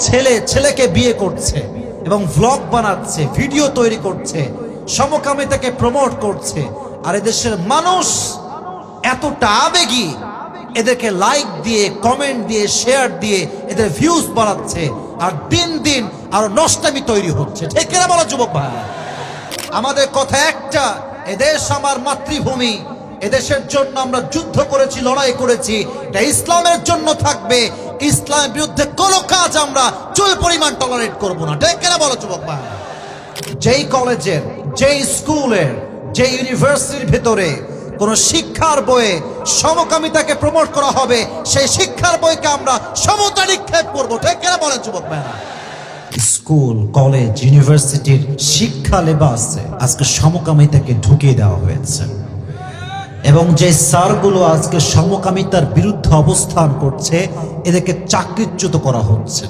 ছেলে ছেলেকে বিয়ে করছে এবং ভ্লগ বানাচ্ছে ভিডিও তৈরি করছে সমকামিতাকে প্রমোট করছে। আর এদেশের মানুষ এতটা আবেগী, এদেরকে লাইক দিয়ে কমেন্ট দিয়ে শেয়ার দিয়ে এদের ভিউজ বাড়াচ্ছে। আর দিন দিন আরও নষ্টামি তৈরি হচ্ছে। ঠিক কিনা বলো, যুবক ভাই? আমাদের কথা একটা, এদেশ আমার মাতৃভূমি। এদেশের জন্য আমরা যুদ্ধ করেছি, লড়াই করেছি। এটা ইসলামের জন্য থাকবে। ইসলামের বিরুদ্ধে কোনো কাজ আমরা চুল পরিমাণ টলারেট করব না। ঠিক কেন বলো, যুবক ভাই? যেই কলেজের, যেই স্কুলের যে ইউনিভার্সিটির ভেতরে কোন শিক্ষার বইয়ে সমকামিতাকে প্রমোট করা হবে, সেই শিক্ষার বইকে আমরা সমতা নিক্ষেপ করব। ঠিক কেন বলেন যুবক ভাইরা? স্কুল, কলেজ ইউনিভার্সিটির শিক্ষা লেবাসে আজকে সমকামিতাকে ঢুকিয়ে দেওয়া হয়েছে। এবং যে স্যারগুলো আজকে সমকামিতার বিরুদ্ধে অবস্থান করছে এদেরকে চাকরিচ্যুত করা হচ্ছে।